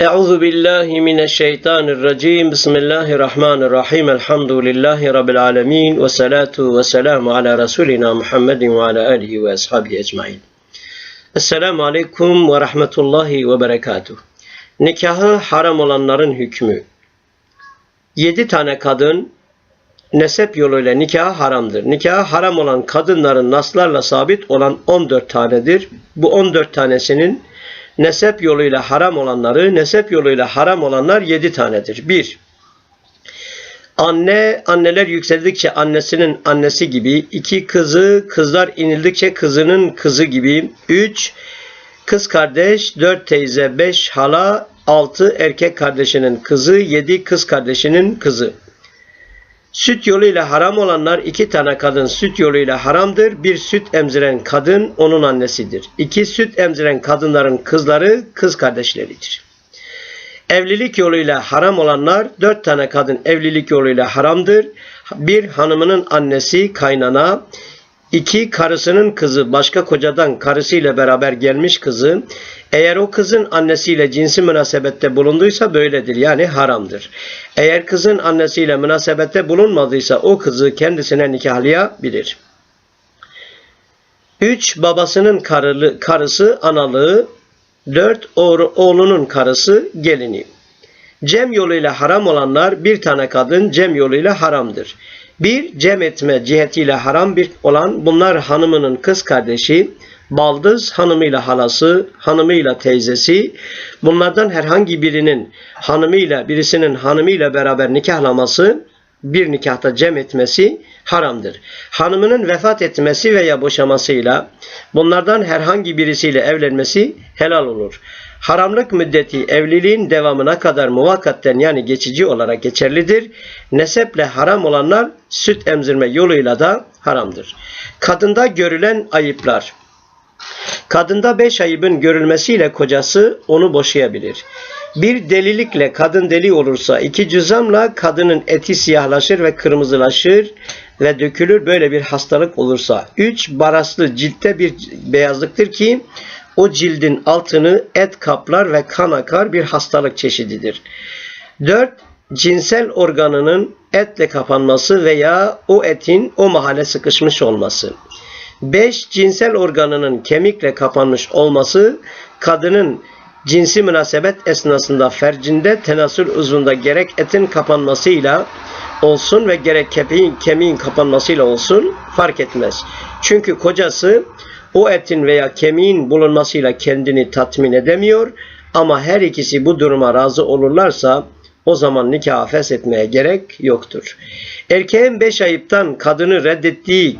Euzu billahi mineşşeytanirracim. Bismillahirrahmanirrahim. Elhamdülillahi rabbil alamin ve salatu ve selamu ala rasulina Muhammedin ve ala alihi ve ashabihi ecmaîn. Esselamu aleyküm ve rahmetullahi ve berekatuh. Nikahı haram olanların hükmü. Yedi tane kadın nesep yoluyla nikah haramdır. Nikah haram olan kadınların naslarla sabit olan 14 tanedir. Bu 14 tanesinin nesep yoluyla haram olanları, nesep yoluyla haram olanlar 7 tanedir. 1. Anne, anneler yükseldikçe annesinin annesi gibi. 2. Kızı, kızlar inildikçe kızının kızı gibi. 3. Kız kardeş, 4 teyze, 5 hala, 6 erkek kardeşinin kızı, 7 kız kardeşinin kızı. Süt yoluyla haram olanlar iki tane kadın süt yoluyla haramdır. Bir süt emziren kadın onun annesidir. İki süt emziren kadınların kızları kız kardeşleridir. Evlilik yoluyla haram olanlar dört tane kadın evlilik yoluyla haramdır. Bir hanımının annesi kaynana, iki karısının kızı başka kocadan karısıyla beraber gelmiş kızı, eğer o kızın annesiyle cinsi münasebette bulunduysa böyledir. Yani haramdır. Eğer kızın annesiyle münasebette bulunmadıysa o kızı kendisine nikahlayabilir. 3. Babasının karılı, karısı analığı. 4. Oğlunun karısı gelini. Cem yoluyla haram olanlar bir tane kadın cem yoluyla haramdır. Bir cem etme cihetiyle haram bir olan bunlar hanımının kız kardeşi, baldız hanımıyla halası, hanımıyla teyzesi, bunlardan herhangi birinin hanımıyla, birisinin hanımıyla beraber nikahlaması, bir nikahta cem etmesi haramdır. Hanımının vefat etmesi veya boşamasıyla bunlardan herhangi birisiyle evlenmesi helal olur. Haramlık müddeti evliliğin devamına kadar muvakkatten yani geçici olarak geçerlidir. Neseple haram olanlar süt emzirme yoluyla da haramdır. Kadında görülen ayıplar. Kadında beş ayıbın görülmesiyle kocası onu boşayabilir. Bir delilikle kadın deli olursa iki cüzamla kadının eti siyahlaşır ve kırmızılaşır ve dökülür böyle bir hastalık olursa. Üç baraslı ciltte bir beyazlıktır ki o cildin altını et kaplar ve kan akar bir hastalık çeşididir. Dört cinsel organının etle kapanması veya o etin o mahalle sıkışmış olması. 5. Cinsel organının kemikle kapanmış olması, kadının cinsi münasebet esnasında fercinde tenasül uzunda gerek etin kapanmasıyla olsun ve gerek kemiğin, kemiğin kapanmasıyla olsun fark etmez. Çünkü kocası o etin veya kemiğin bulunmasıyla kendini tatmin edemiyor ama her ikisi bu duruma razı olurlarsa o zaman nikahı feshetmeye gerek yoktur. Erkeğin beş ayıptan kadını reddettiği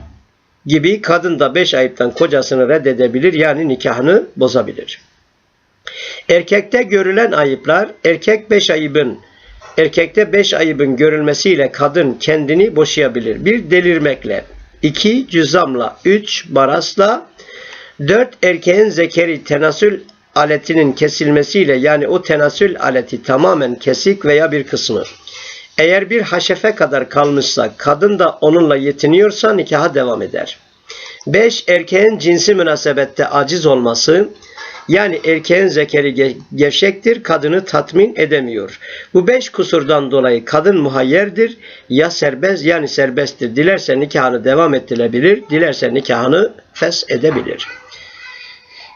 gibi kadın da beş ayıptan kocasını reddedebilir yani nikahını bozabilir. Erkekte görülen ayıplar erkek beş ayıbın erkekte beş ayıbın görülmesiyle kadın kendini boşayabilir. Bir delirmekle, iki cüzamla, üç barasla, dört erkeğin zekeri tenasül aletinin kesilmesiyle yani o tenasül aleti tamamen kesik veya bir kısmı. Eğer bir haşefe kadar kalmışsa kadın da onunla yetiniyorsa nikaha devam eder. 5. Erkeğin cinsi münasebette aciz olması yani erkeğin zekeri gevşektir, kadını tatmin edemiyor. Bu beş kusurdan dolayı kadın muhayyerdir, ya serbest yani serbesttir. Dilerse nikahını devam ettirebilir, dilerse nikahını fes edebilir.